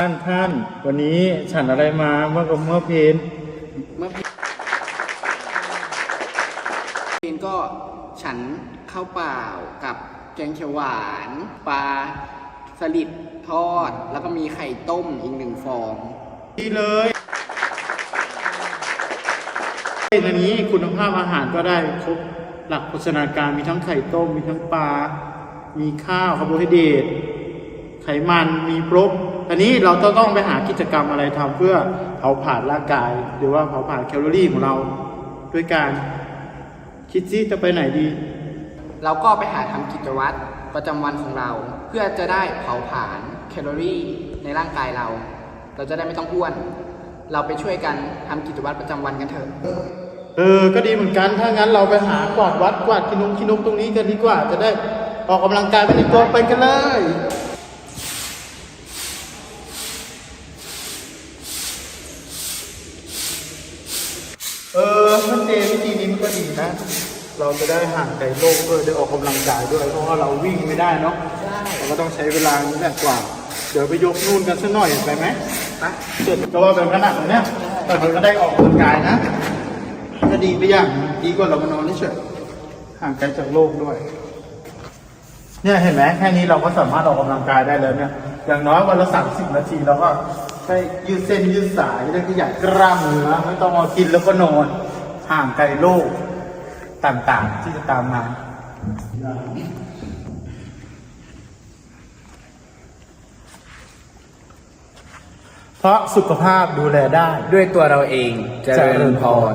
ท่านท่านวันนี้ฉันอะไรมาเมื่อกับเมื่อเพนเมื่อเพนก็ฉันข้าวเปล่ากับแกงเขียวหวานปลาสลิดทอด แล้วก็มีไข่ต้มอีกหนึ่งฟองดีเลยในนี้คุณภาพอาหารก็ได้ครบหลักโภชนาการมีทั้งไข่ต้ม มีทั้งปลา มีข้าวคาร์โบไฮเดรต ไขมันมีครบอันนี้เราจะต้องไปหากิจกรรมอะไรทำเพื่อเผาผลาญร่างกาย หรือว่าเผาผลาญแคลอรี่ของเรา ด้วยการคิดซิจะไปไหนดี เราก็ไปหาทำกิจวัตรประจำวันของเรา เพื่อจะได้เผาผลาญแคลอรี่ในร่างกายเรา เราจะได้ไม่ต้องอ้วน เราไปช่วยกันทำกิจวัตรประจำวันกันเถอะเออ ก็ดีเหมือนกัน ถ้างั้นเราไปหากวาดวัดกวาดกินงกินนกตรงนี้กันดีกว่า จะได้ออกกำลังกายไปในตัวไปกันเลย เออมันเจวิธีนี้มันก็ดีนะ เราจะได้ห่างไกลโลกด้วยได้ออกกำลังกายด้วย เพราะว่าเราวิ่งไม่ได้เนาะเราก็ต้องใช้เวลานี้แหละกว่า เดี๋ยวไปยกนู่นกันสักหน่อยไปไหมไปเสร็จก็ว่าเป็นขนาดนี้เนี่ยแต่มันก็ได้ออกกำลังกายนะก็ดีไปอย่างดีกว่าเรามานอนเฉยห่างไกลจากโลกด้วย เนี่ยเห็นไหมแค่นี้เราก็สามารถออกกำลังกายได้แล้วเนี่ย อย่างน้อยวันละสามสิบนาทีเราก็ ได้ยืดเส้นยืดสายได้ขยับกล้ามเนื้อไม่ต้องมากินแล้วก็นอนห่างไกลโลกต่างๆ ที่จะตามมาเพราะสุขภาพดูแลได้ด้วยตัวเราเองเจริญพร